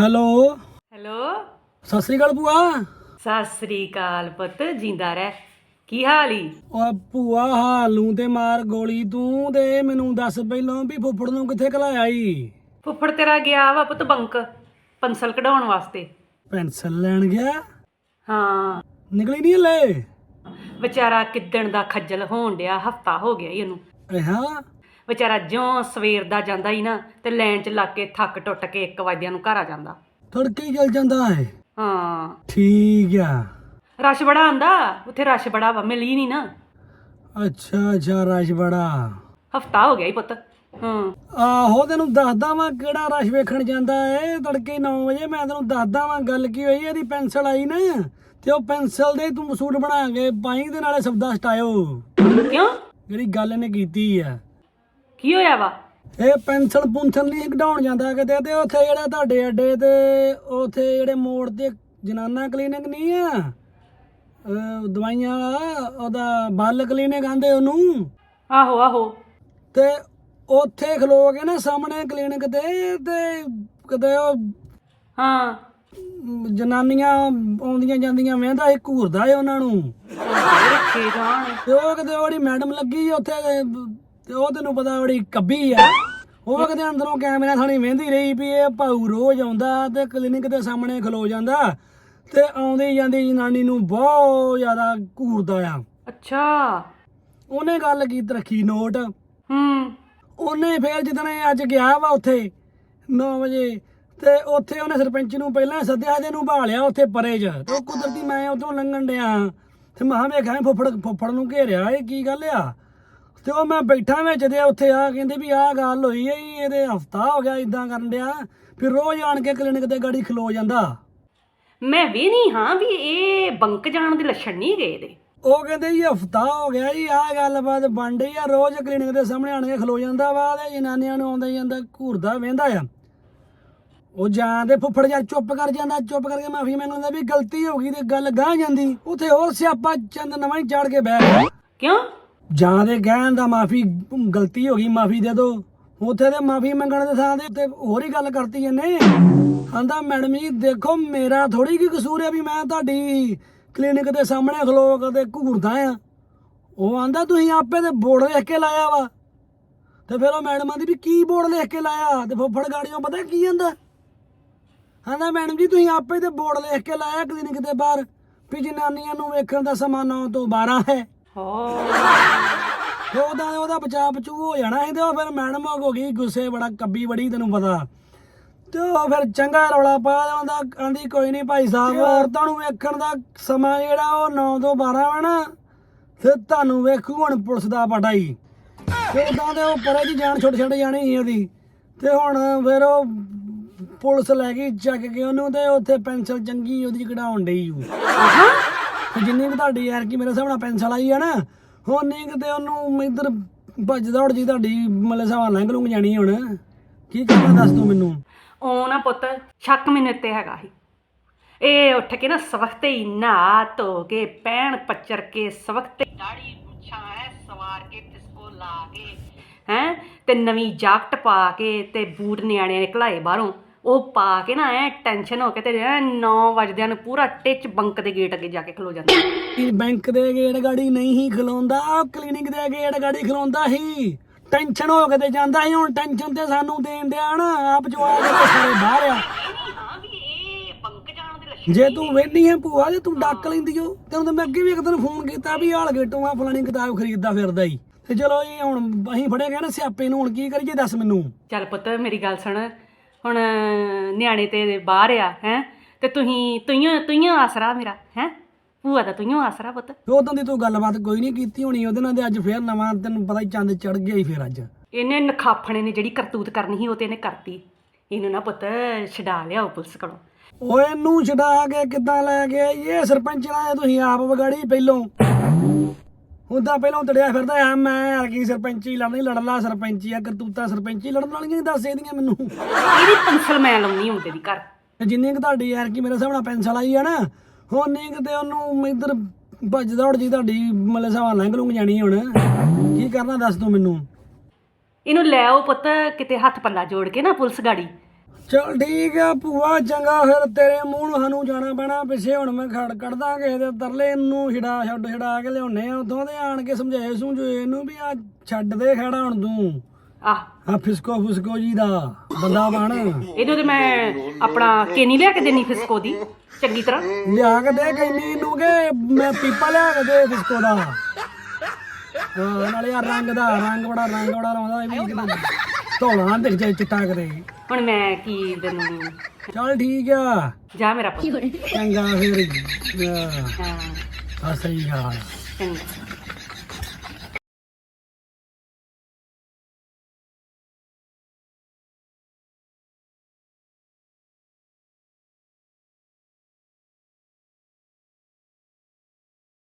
Hello. Hello. Sat Sri ਅਕਾਲ ਭੂਆ। ਸਤਿ ਸ੍ਰੀ ਅਕਾਲ ਪੁੱਤ ਜਿੰਦਾ ਰਹਿ। ਕੀ ਹਾਲ ਈ? ਓ ਭੂਆ ਹਾਲੂ ਤੇ ਮਾਰ ਗੋਲੀ ਤੂੰ ਤੇ ਮੈਨੂੰ ਦੱਸ ਪਹਿਲਾਂ ਵੀ ਫੁੱਫੜ ਨੂੰ ਕਿੱਥੇ ਘਲਾਇਆ ਈ? ਫੁੱਫੜ ਤੇਰਾ ਗਿਆ ਵਾ ਪੁੱਤ ਬੰਕ ਪੰਸਲ ਕਢਾਉਣ ਵਾਸਤੇ। ਪੈਨਸਲ ਲੈਣ ਗਿਆ? ਹਾਂ। ਨਿਕਲੀ ਨਹੀਂ ਹਲੇ? ਵਿਚਾਰਾ ਕਿੱਦਣ ਦਾ ਖੱਜਲ ਹੋਣ ਡਿਆ ਹਫਤਾ ਹੋ ਗਿਆ ਈ ਉਹਨੂੰ ਹਾਂ। ਵਿਚਾਰਾ ਜਿਉਂ ਸਵੇਰ ਦਾ ਜਾਂਦਾ ਹੀ ਨਾ ਤੇ ਲੈਣ ਚ ਲੱਗ ਕੇ ਥੱਕ ਟੁੱਟ ਕੇ 1 ਵਜੇ ਨੂੰ ਘਰ ਆ ਜਾਂਦਾ। ਤੜਕੇ ਹੀ ਚਲ ਜਾਂਦਾ ਹੈ ਹਾਂ। ਠੀਕ ਆ। ਰਸ਼ ਬੜਾ ਆਂਦਾ ਉੱਥੇ ਰਸ਼ ਬੜਾ ਵਾ ਮਿਲੀ ਨਹੀਂ ਨਾ। ਅੱਛਾ ਅੱਛਾ ਰਸ਼ ਬੜਾ। ਹਫਤਾ ਹੋ ਗਿਆ ਈ ਪੁੱਤ ਹਾਂ। ਆਹੋ ਤੈਨੂੰ ਦੱਸਦਾ ਵਾਂ ਕਿਹੜਾ ਰਸ਼ ਵੇਖਣ ਜਾਂਦਾ ਏ ਤੜਕੇ 9 ਵਜੇ ਮੈਂ ਤੈਨੂੰ ਦੱਸਦਾ ਵਾਂ ਗੱਲ ਕੀ ਹੋਈ ਇਹਦੀ ਪੈਨਸਲ ਆਈ ਨਾ ਤੇ ਉਹ ਪੈਨਸਲ ਦੇ ਤੂੰ ਸੂਟ ਬਣਾ ਕੇ ਪਾਈ ਦੇ ਨਾਲੇ ਸਬਦਾ ਸਟਾਇਓ। ਕਿਉਂ? ਜਿਹੜੀ ਗੱਲ ਇਹਨੇ ਕੀਤੀ ਆ। ਕੀ ਹੋਇਆ ਵਾ? ਇਹ ਪੈਨਸਲ ਪੁੰਸਲ ਨਹੀਂ ਕਢਾਉਣ ਜਾਂਦਾ ਕਿਤੇ ਤੇ ਉੱਥੇ ਜਿਹੜਾ ਤੁਹਾਡੇ ਅੱਡੇ ਤੇ ਉੱਥੇ ਜਿਹੜੇ ਮੋੜ ਤੇ ਜਨਾਨਾ ਕਲੀਨਿਕ ਨਹੀਂ ਆ? ਅਹ ਦਵਾਈਆਂ ਵਾਲਾ ਉਹਦਾ ਬੱਲ ਕਲੀਨਿਕ ਆਂਦੇ ਉਹਨੂੰ। ਆਹੋ ਆਹੋ। ਤੇ ਉੱਥੇ ਖਲੋ ਕੇ ਨਾ ਸਾਹਮਣੇ ਕਲੀਨਿਕ ਤੇ ਤੇ ਕਿਤੇ ਉਹ ਹਾਂ। ਜਨਾਨੀਆਂ ਆਉਂਦੀਆਂ ਜਾਂਦੀਆਂ ਵੇਂਦਾ ਸੀ ਘੂਰਦਾ ਏ ਉਹਨਾਂ ਨੂੰ। ਰੱਖੇ ਜਾਣ। ਤੇ ਉਹ ਕਿਤੇ ਉਹਦੀ ਮੈਡਮ ਲੱਗੀ ਉੱਥੇ ਤੇ ਉਹ ਤੈਨੂੰ ਪਤਾ ਬੜੀ ਕੱਬੀ ਆ। ਉਹ ਕਿਤੇ ਅੰਦਰੋਂ ਕੈਮਰਾ ਥਾਣੀ ਵੇਂਦੀ ਰਹੀ ਵੀ ਇਹ ਭਾਊ ਰੋਜ਼ ਆਉਂਦਾ ਤੇ ਕਲੀਨਿਕ ਦੇ ਸਾਹਮਣੇ ਖਲੋ ਜਾਂਦਾ ਤੇ ਆਉਂਦੀ ਜਾਂਦੀ ਜਨਾਨੀ ਨੂੰ ਬਹੁਤ ਜ਼ਿਆਦਾ ਘੂਰਦਾ ਆ। ਅੱਛਾ। ਉਹਨੇ ਗੱਲ ਕੀਤੀ ਰੱਖੀ ਨੋਟ ਹੂੰ। ਉਹਨੇ ਫੇਰ ਜਦੋਂ ਇਹ ਅੱਜ ਗਿਆ ਵਾ ਉੱਥੇ 9 ਵਜੇ ਤੇ ਉੱਥੇ ਉਹਨੇ ਸਰਪੰਚ ਨੂੰ ਪਹਿਲਾਂ ਸੱਦਿਆ ਤੇ ਇਹਨੂੰ ਭਾਲਿਆ ਉੱਥੇ ਪਰੇ ਚ। ਤੇ ਉਹ ਕੁਦਰਤੀ ਮੈਂ ਉਧਰੋਂ ਲੰਘਣ ਡਿਆ। ਤੇ ਮਹਾਂ ਵੇਖਾਂ ਫੁੱਫੜ ਫੁੱਫੜ ਨੂੰ ਘੇਰਿਆ ਇਹ ਕੀ ਗੱਲ ਆ? ਤੇ ਉਹ ਮੈਂ ਬੈਠਾ ਵਿੱਚ ਦੇ ਉੱਥੇ ਆ ਕਹਿੰਦੇ ਵੀ ਆਹ ਗੱਲ ਹੋਈ ਐ ਇਹਦੇ ਹਫਤਾ ਹੋ ਗਿਆ ਇਦਾਂ ਕਰਨ ਡਿਆ। ਫਿਰ ਰੋਜ਼ ਆਣ ਕੇ ਕਲੀਨਿਕ ਤੇ ਗਾੜੀ ਖਲੋ ਜਾਂਦਾ। ਮੈਂ ਵੀ ਨਹੀਂ ਹਾਂ ਵੀ ਇਹ ਬੰਕ ਜਾਣ ਦੇ ਲੱਛਣ ਨਹੀਂ ਗਏ ਦੇ ਉਹ ਕਹਿੰਦੇ ਜੀ ਹਫਤਾ ਹੋ ਗਿਆ ਜੀ ਆਹ ਗੱਲਬਾਤ ਬਣ ਰਹੀ ਆ ਰੋਜ਼ ਕਲੀਨਿਕ ਦੇ ਸਾਹਮਣੇ ਆਣ ਕੇ ਖਲੋ ਜਾਂਦਾ ਵਾ ਤੇ ਜਨਾਨੀਆਂ ਨੂੰ ਆਉਂਦਾ ਜਾਂਦਾ ਘੂਰਦਾ ਵੇਂਦਾ ਆ। ਉਹ ਜਾਂ ਦੇ ਫੁੱਫੜ ਜਾਂ ਚੁੱਪ ਕਰ ਜਾਂਦਾ ਚੁੱਪ ਕਰਕੇ ਮਾਫੀ ਮੰਗਦਾ ਵੀ ਗਲਤੀ ਹੋ ਗਈ ਤੇ ਗੱਲ ਗਾਹ ਜਾਂਦੀ ਉੱਥੇ ਹੋਰ ਸਿਆਪਾ ਚੰਦ ਨਵਾਂ ਹੀ ਚੜ ਕੇ ਬਹਿ ਗਿਆ। ਕਿਉਂ? ਜਾਂ ਦੇ ਕਹਿਣ ਦਾ ਮਾਫੀ ਗਲਤੀ ਹੋ ਗਈ, ਮਾਫੀ ਦੇ ਦੋ ਉੱਥੇ ਤੇ ਮਾਫੀ ਮੰਗਣ ਦੇ ਥਾਂ ਦੇ ਉੱਤੇ ਹੋਰ ਹੀ ਗੱਲ ਕਰਤੀ ਇਹਨੇ। ਆਂਦਾ, ਮੈਡਮ ਜੀ, ਦੇਖੋ, ਮੇਰਾ ਥੋੜੀ ਕੀ ਕਸੂਰ ਹੈ ਵੀ ਮੈਂ ਤੁਹਾਡੀ ਕਲੀਨਿਕ ਦੇ ਸਾਹਮਣੇ ਖਲੋ ਕੇ ਘੂਰਦਾ ਆ। ਉਹ ਆਂਦਾ, ਤੁਸੀਂ ਆਪੇ ਤੇ ਬੋਰਡ ਲਿਖ ਕੇ ਲਾਇਆ ਵਾ। ਤੇ ਫਿਰ ਉਹ ਮੈਡਮ ਆਂਦੀ ਵੀ, ਕੀ ਬੋਰਡ ਲਿਖ ਕੇ ਲਾਇਆ? ਤੇ ਫੁੱਫੜ ਗਾੜੀਆਂ ਪਤਾ ਕੀ ਜਾਂਦਾ ਆਂਦਾ, ਮੈਡਮ ਜੀ, ਤੁਸੀਂ ਆਪੇ ਤੇ ਬੋਰਡ ਲਿਖ ਕੇ ਲਾਇਆ ਕਲੀਨਿਕ ਦੇ ਬਾਹਰ, ਵੀ ਜਨਾਨੀਆਂ ਨੂੰ ਵੇਖਣ ਦਾ ਸਮਾਂ 9 ਤੋਂ 12 ਹੈ। ਹੋ। ਤੇ ਉਹਦਾ ਉਹਦਾ ਬਚਾ ਬਚੂ ਹੋ ਜਾਣਾ ਸੀ ਤੇ ਉਹ ਫਿਰ ਮੈਡਮ ਹੋ ਗਈ ਗੁੱਸੇ ਬੜਾ ਕੱਬੀ ਬੜੀ ਤੈਨੂੰ ਪਤਾ। ਤੇ ਉਹ ਫਿਰ ਚੰਗਾ ਰੌਲਾ ਪਾ ਆਉਂਦਾ ਆਂਦੀ ਕੋਈ ਨਹੀਂ ਭਾਈ ਸਾਹਿਬ ਔਰਤਾਂ ਨੂੰ ਵੇਖਣ ਦਾ ਸਮਾਂ ਜਿਹੜਾ ਉਹ 9 ਤੋਂ 12 ਵਾ ਨਾ ਤੇ ਤੁਹਾਨੂੰ ਵੇਖੂ ਹੁਣ ਪੁਲਿਸ ਦਾ ਪਟਾ ਹੀ ਤੇ ਉਦਾਂ ਤੇ ਉਹ ਪਰੇ ਦੀ ਜਾਨ ਛੁੱਟ ਛੱਡ ਜਾਣੀ ਸੀ ਉਹਦੀ। ਤੇ ਹੁਣ ਫਿਰ ਉਹ ਪੁਲਿਸ ਲੈ ਗਈ ਚੱਕ ਕੇ ਉਹਨੂੰ ਤੇ ਉੱਥੇ ਪੈਨਸਲ ਚੰਗੀ ਉਹਦੀ ਕਢਾਉਣ ਡਈ ਤੇ ਜਿੰਨੀ ਵੀ ਤੁਹਾਡੀ ਯਾਰ ਕੀ ਮੇਰੇ ਹਿਸਾਬ ਪੈਨਸਲ ਆਈ ਆ ਨਾ ਹੋਣੀ ਕਿਤੇ ਉਹਨੂੰ ਇੱਧਰ ਭੱਜ ਦੌੜ ਜੀ ਤੁਹਾਡੀ ਮਤਲਬ ਹਿਸਾਬ ਲੰਘ ਲੁੰਘ ਜਾਣੀ ਹੁਣ। ਕੀ ਕਰਨਾ ਦੱਸ ਤੂੰ ਮੈਨੂੰ? ਉਹ ਨਾ ਪੁੱਤ, ਸ਼ੱਕ ਮੈਨੂੰ ਤੇ ਹੈਗਾ ਸੀ। ਇਹ ਉੱਠ ਕੇ ਨਾ ਸਵਖਤੇ ਹੀ ਨਹਾ ਧੋ ਕੇ, ਪੈਣ ਪੱਚਰ ਕੇ ਸਵਖਤੇ ਦਾੜੀ ਮੁੱਛਾਂ ਐ ਸਵਾਰ ਕੇ ਫਿਸਕੋ ਲਾ ਕੇ, ਹੈ, ਤੇ ਨਵੀਂ ਜਾਕਟ ਪਾ ਕੇ ਤੇ ਬੂਟ ਨਿਆਣਿਆਂ ਨੇ ਘਲਾਏ ਬਾਹਰੋਂ। ਉਹ ਪਾ ਕੇ ਨਾ ਐ ਟੈਨਸ਼ਨ ਹੋ ਕੇ ਤੇ 9 ਵਜਦਿਆਂ ਨੂੰ ਪੂਰਾ ਟਿਚ ਬੰਕ ਦੇ ਗੇਟ ਅੱਗੇ ਜਾ ਕੇ ਖਲੋ ਜਾਂਦਾ। ਇਹ ਬੈਂਕ ਦੇ ਗੇੜ ਗਾੜੀ ਨਹੀਂ ਹੀ ਖਲੋਂਦਾ ਕਲੀਨਿਕ ਦੇ ਗੇੜ ਗਾੜੀ ਖਲੋਂਦਾ ਸੀ। ਟੈਨਸ਼ਨ ਹੋ ਕੇ ਤੇ ਜਾਂਦਾ ਸੀ ਹੁਣ ਟੈਨਸ਼ਨ ਤੇ ਸਾਨੂੰ ਦੇਣ ਦਿਆ ਨਾ ਆਪ ਜਵਾਬ ਦੇ ਸਾਰੇ ਬਾਹਰ ਆ। ਹਾਂ ਵੀ ਇਹ ਬੰਕ ਜਾਣ ਦੇ ਲੱਛਣ ਜੇ ਤੂੰ ਵੇਹਨੀ ਹੈ ਭੂਆ ਜੇ ਤੂੰ ਡੱਕ ਲੈਂਦੀ ਓ ਤੈਨੂੰ ਤਾਂ ਮੈਂ ਅੱਗੇ ਵੀ ਇੱਕ ਦਿਨ ਫੋਨ ਕੀਤਾ ਵੀ ਹਾਲ ਗੇਟੋਂ ਆ ਫਲਾਣੀ ਕਿਤਾਬ ਖਰੀਦਦਾ ਫਿਰਦਾ ਹੀ ਤੇ ਚਲੋ ਜੀ ਹੁਣ ਅਸੀਂ ਫੜੇ ਗਏ ਨਾ ਸਿਆਪੇ ਨੂੰ ਹੁਣ ਕੀ ਕਰੀਏ ਦੱਸ ਮੈਨੂੰ। ਚੱਲ ਪੁੱਤ ਮੇਰੀ ਗੱਲ ਸੁਣ। ਹੁਣ ਨਿਆਣੇ ਤੇ ਬਾਹਰ ਆ ਹੈ? ਤੇ ਤੁਸੀਂ ਤੁਈਓ ਤੁਈਓ ਆਸਰਾ ਮੇਰਾ ਹੈ? ਭੂਆ ਦਾ ਤੁਈਓ ਆਸਰਾ ਪੁੱਤ। ਉਦੋਂ ਦੀ ਤੂੰ ਗੱਲਬਾਤ ਕੋਈ ਨਹੀਂ ਕੀਤੀ ਹੋਣੀ ਉਹਦੇ ਨਾਲ ਤੇ ਅੱਜ ਫੇਰ ਨਵਾਂ ਤੈਨੂੰ ਪਤਾ ਹੀ ਚੰਦ ਚੜ ਗਿਆ ਹੀ ਫੇਰ ਅੱਜ। ਇਹਨੇ ਨਖਾਫਣੇ ਨੇ ਜਿਹੜੀ ਕਰਤੂਤ ਕਰਨੀ ਸੀ ਉਹ ਤੇ ਇਹਨੇ ਕਰਤੀ। ਇਹਨੂੰ ਨਾ ਪੁੱਤ ਛਡਾ ਲਿਆਓ ਪੁਲਿਸ ਕੋਲੋਂ। ਓਏ ਇਹਨੂੰ ਛਡਾ ਕੇ ਕਿੱਦਾਂ ਲੈ ਗਏ ਇਹ ਸਰਪੰਚ ਨਾਲ ਤੁਸੀਂ ਆਪ ਵਿਗਾੜੀ ਪਹਿਲੋਂ। ਉਹਦਾ ਪਹਿਲਾਂ ਤੜਿਆ ਫਿਰਦਾ ਆ ਮੈਂ ਅਰਗੀ ਸਰਪੰਚੀ ਲੜਨੀ ਲੜ ਲਾ ਸਰਪੰਚੀ ਆ ਕਰਤੂਤਾ ਸਰਪੰਚੀ ਲੜਨ ਵਾਲੀਆਂ ਹੀ ਦੱਸ ਇਹਦੀਆਂ ਮੈਨੂੰ। ਇਹਦੀ ਪੰਸਲ ਮੈਂ ਲਾਉਣੀ ਹੁੰਦੇ ਦੀ ਘਰ। ਤੇ ਜਿੰਨੀ ਕੁ ਤੁਹਾਡੀ ਯਾਰ ਕੀ ਮੇਰੇ ਨਾਲ ਪੈਨਸਲ ਆਈ ਆ ਨਾ ਹੋਣੀ ਕਿਤੇ ਉਹਨੂੰ ਇੱਧਰ ਭੱਜ ਦੌੜ ਜੀ ਤੁਹਾਡੀ ਮਤਲਬ ਨਾਲ ਲੰਘ ਲੁੰਘ ਜਾਣੀ ਹੁਣ। ਕੀ ਕਰਨਾ ਦੱਸ ਤੂੰ ਮੈਨੂੰ। ਇਹਨੂੰ ਲੈ ਆਓ ਪੁੱਤ ਕਿਤੇ ਹੱਥ ਪੱਲਾ ਜੋੜ ਕੇ ਨਾ ਪੁਲਿਸ ਗਾੜੀ। ਚਲ ਠੀਕ ਆ ਭੂਆ ਚੰਗਾ ਫਿਰ ਤੇਰੇ ਮੂੰਹ ਨੂੰ ਸਾਨੂੰ ਜਾਣਾ ਪੈਣਾ। ਪਿੱਛੇ ਹੁਣ ਮੈਂ ਖੜ ਕੱਢਦਾ ਕਿਸੇ ਦੇ ਤਰਲੇ ਨੂੰ ਛਿੜਾ ਛੱਡ ਛਿੜਾ ਕੇ ਲਿਆਉਣੇ ਆ। ਉਦੋਂ ਦੇ ਆਣ ਕੇ ਸਮਝਾਏ ਸਮਝੋਏ ਇਹਨੂੰ ਵੀ ਆ ਛੱਡ ਦੇ ਖੜਾ ਹੁਣ ਤੂੰ। ਆਹ ਆ ਫਿਸਕੋ ਫੁਸਕੋ ਜੀ ਦਾ ਬੰਦਾ ਬਣ। ਇਹਨੂੰ ਤੇ ਮੈਂ ਆਪਣਾ ਕੇਨੀ ਲਿਆ ਕੇ ਦੇਣੀ ਫਿਸਕੋ ਦੀ ਚੰਗੀ ਤਰ੍ਹਾਂ। ਲਿਆ ਕੇ ਦੇ ਕੈਨੀ ਨੂੰ ਕਿ ਮੈਂ ਪੀਪਾ ਲਿਆ ਕੇ ਦੇ ਫਿਸਕੋ ਦਾ। ਹਾਂ ਨਾਲੇ ਆ ਰੰਗ ਦਾ ਰੰਗ ਬੜਾ ਰੰਗ ਬੜਾ ਲਾਉਂਦਾ ਇਹ ਵੀ ਧੋਲਾ ਦਿਖ ਜਾਏ ਚਿੱਟਾ ਕਰੇ। ਹੁਣ ਮੈਂ ਕੀ ਤੈਨੂੰ ਚਲ ਠੀਕ ਆ। ਜਾ ਮੇਰਾ ਪੁੱਤ। ਚੰਗਾ ਫਿਰ। ਹਾਂ। ਹਾਂ ਆ ਸਹੀ ਗੱਲ। ਚੰਗਾ।